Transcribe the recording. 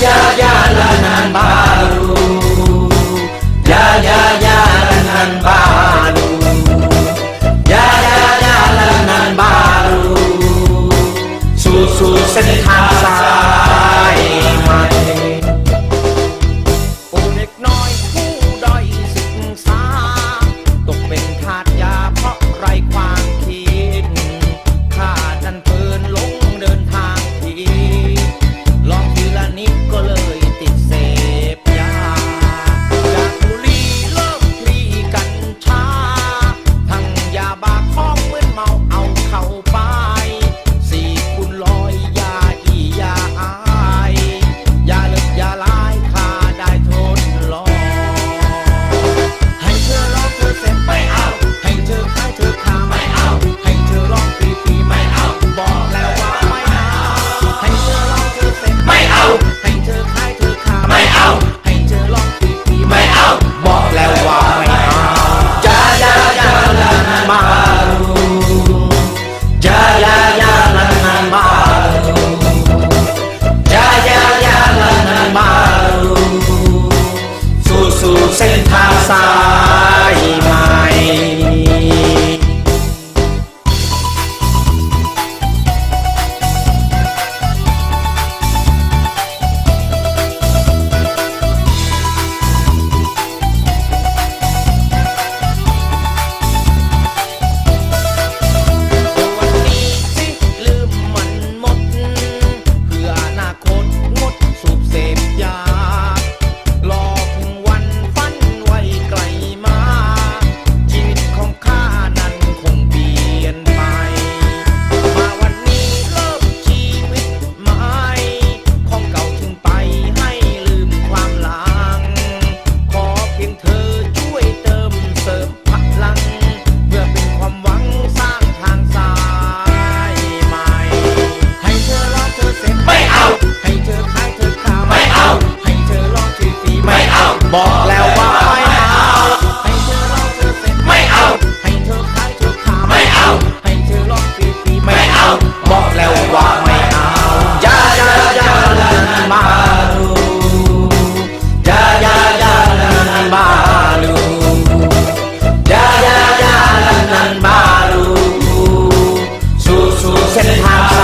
yeah, yeah. บอกแล้วว่าไม่เอา ให้เธอร้องเธอเสร็ไม่เอา ให้เธอขายเธอขาไม่เอา ให้เธอร้องฟรีฟีไม่เอา บอกแล้วว่าไม่เอาอย่าอย่าอย่าลันมาลูอย่าอย่าอย่าลันมาลูอย่าอย่าอย่าลันมาลูสู่สู่เส้นทาง